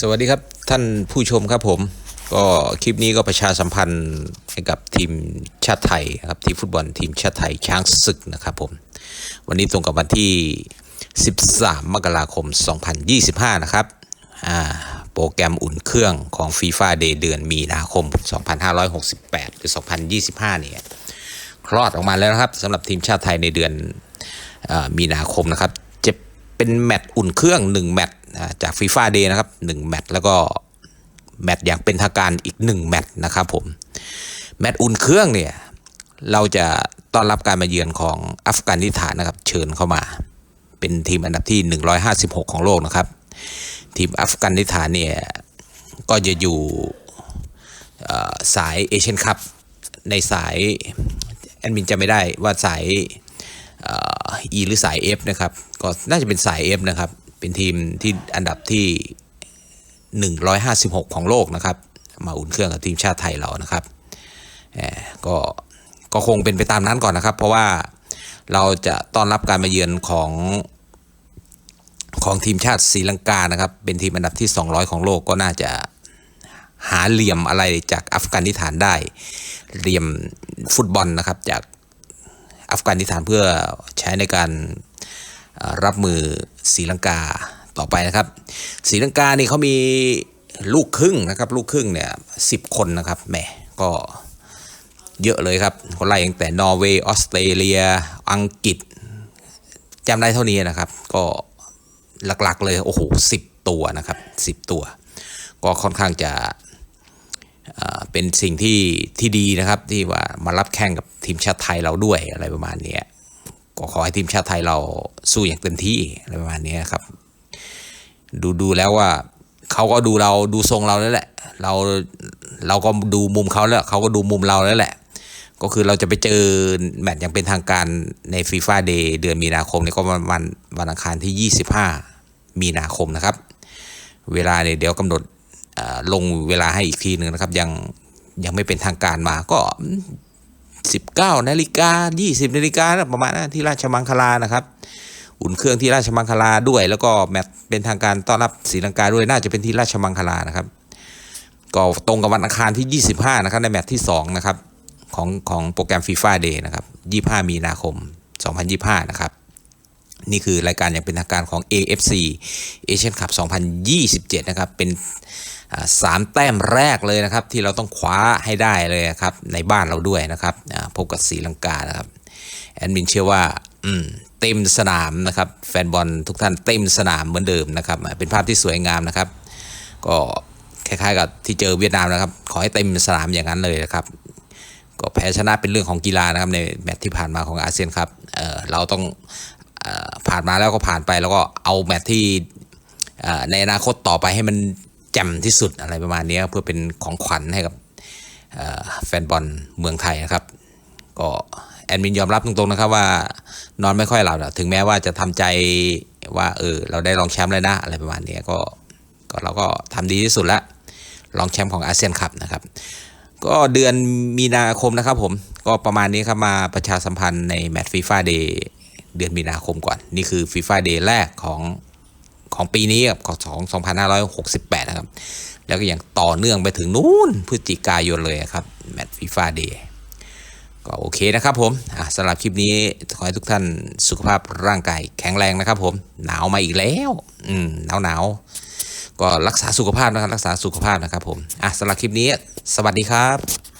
สวัสดีครับท่านผู้ชมครับผม ก็คลิปนี้ก็ประชาสัมพันธ์ให้กับทีมชาติไทยครับทีมฟุตบอลทีมชาติไทยช้างศึกนะครับผม วันนี้ตรงกับวันที่ 13 มกราคม 2025 นะครับอ่าโปรแกรมอุ่นเครื่องของ FIFA Day เดือนมีนาคม 2568 หรือ 2025 เนี่ยคลอดออกมาแล้วนะครับสำหรับทีมชาติไทยในเดือนอมีนาคมนะครับ จะเป็นแมตช์อุ่นเครื่อง 1 แมตช์ จากฟีฟ่าเดย์นะครับ1แมตช์แล้วก็แมตช์อย่างเป็นทางการอีก 1 แมตช์นะครับผม แมตช์อุ่นเครื่องเนี่ยเราจะต้อนรับการมาเยือนของอัฟกานิสถานนะครับ เชิญเข้ามา เป็นทีมอันดับที่ 156 ของโลกนะครับ ทีมอัฟกานิสถานเนี่ยก็จะอยู่สายเอเชียนคัพในสายแอดมินจะไม่ได้ว่าสายเอ่อ E หรือสาย F นะครับ ก็น่าจะเป็นสาย F นะครับ เป็นทีมที่อันดับที่ 156 ของโลกนะครับ มาอุ่นเครื่องกับทีมชาติไทยเรานะครับเอ่ก็ก็คงเป็นไปตามนั้นก่อนนะครับ เพราะว่าเราจะต้อนรับการมาเยือนของของทีมชาติศรีลังกานะครับ เป็นทีมอันดับที่ 200 ของโลกก็น่าจะหาเหลี่ยมอะไรจากอัฟกานิสถานได้เหลี่ยมฟุตบอลนะครับจากอัฟกานิสถานเพื่อใช้ในการ รับมือศรีลังกาต่อไปนะครับศรีลังกานี่เขามีลูกครึ่งนะครับ ลูกครึ่งเนี่ยสิบคนนะครับแหมก็เยอะเลยครับคนไล่ตั้งแต่นอร์เวย์ออสเตรเลีย อังกฤษจำได้เท่านี้นะครับ ก็หลักๆเลยโอ้โหสิบตัวนะครับสิบตัว ก็ค่อนข้างจะเป็นสิ่งที่ที่ดีนะครับที่ว่ามารับแข่งกับทีมชาติไทยเราด้วยอะไรประมาณนี้ ก็ขอให้ทีมชาติไทยเราสู้อย่างเต็มที่อะไรประมาณนี้ครับ ดูดูแล้วว่าเขาก็ดูเราดูทรงเราแล้วแหละ เราเราก็ดูมุมเขาแล้วเขาก็ดูมุมเราแล้วแหละ ก็คือเราจะไปเจอแมตช์ย่างเป็นทางการในฟีฟ่าเดย์เดือนมีนาคมเนี่ยก็วันวันวันอังคารที่ 25 มีนาคมนะครับ เวลาเนี่ยเดี๋ยวกำหนดลงเวลาให้อีกทีหนึ่งนะครับ ยังยังไม่เป็นทางการมาก็ 19นาฬิกา20นาฬิกาประมาณนั้นที่ราชมังคลานะครับอุ่นเครื่องที่ราชมังคลาด้วยแล้วก็แมตช์เป็นทางการต้อนรับศรีลังกาด้วยน่าจะเป็นที่ราชมังคลานะครับ ก็ตรงกับวันอังคารที่ 25 นะครับในแมตช์ที่ 2 นะครับ ของของโปรแกรมฟีฟ่าเดย์นะครับ 25 มีนาคม 2025 นะครับ นี่คือรายการอย่างเป็นทางการของ AFC Asian Cup 2027 นะครับ เป็นสามแต้มแรกเลยนะครับ ที่เราต้องคว้าให้ได้เลยครับ ในบ้านเราด้วยนะครับพบกับศรีลังกานะครับ แอดมินเชื่อว่าเต็มสนามนะครับ แฟนบอลทุกท่านเต็มสนามเหมือนเดิมนะครับ เป็นภาพที่สวยงามนะครับ ก็คล้ายๆกับที่เจอเวียดนามนะครับ ขอให้เต็มสนามอย่างนั้นเลยนะครับ ก็แพ้ชนะเป็นเรื่องของกีฬานะครับในแมตช์ที่ผ่านมาของอาเซียนครับเเราต้อง ผ่านมาแล้วก็ผ่านไปแล้วก็เอาแมตที่ในอนาคตต่อไปให้มันแจ่มที่สุดอะไรประมาณนี้เพื่อเป็นของขวัญให้กับแฟนบอลเมืองไทยนะครับ ก็แอดมินยอมรับตรงๆนะครับว่านอนไม่ค่อยหลับถึงแม้ว่าจะทำใจว่าเออเราได้รองแชมป์แล้วนะอะไรประมาณนี้ก็ก็เราก็ทำดีที่สุดล้วรองแชมป์ของอาเซียนคัพนะครับ ก็เดือนมีนาคมนะครับผมก็ประมาณนี้ครับมาประชาสัมพันธ์ในแมตช์ฟีฟ่าเดย์ เดือนมีนาคมก่อน นี่คือฟีฟ่าเดย์แรกของของปีนี้ครับของ2568 นะครับ แล้วก็ยังต่อเนื่องไปถึงนู้นพฤศจิกายนเลยครับ แมตช์ฟีฟ่าเดย์ก็โอเคนะครับผมสำหรับคลิปนี้ ขอให้ทุกท่านสุขภาพร่างกายแข็งแรงนะครับผม หนาวมาอีกแล้ว อืมหนาวหนาวก็รักษาสุขภาพนะครับ รักษาสุขภาพนะครับผม อะสำหรับคลิปนี้ สวัสดีครับ